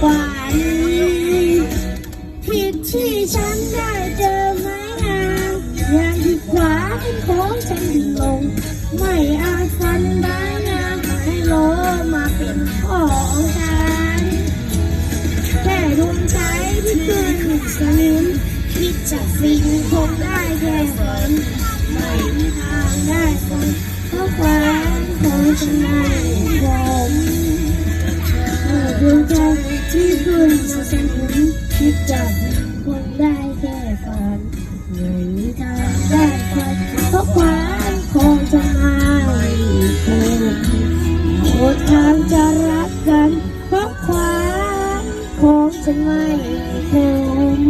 หวผิดที่ฉันได้เจอไม้งามอย่างที่ขวาเป็นของฉันลง ไม่อาจฟันไม้งามให้โลมาเป็นของฉันแค่ดวงใจที่เกินหนึ่งสลิงคิดจะฟินคงได้แค่ฝนไม่มีทางได้คนเพราะความของฉันไม่ยอม ขึ้นมาสนุนคิดจับคงได้แค่ฝันไม่มีทาได้ความเพราะความคงจะมาอีกคนโอดทางจะรักกันเพราะความคงจะไม่เคย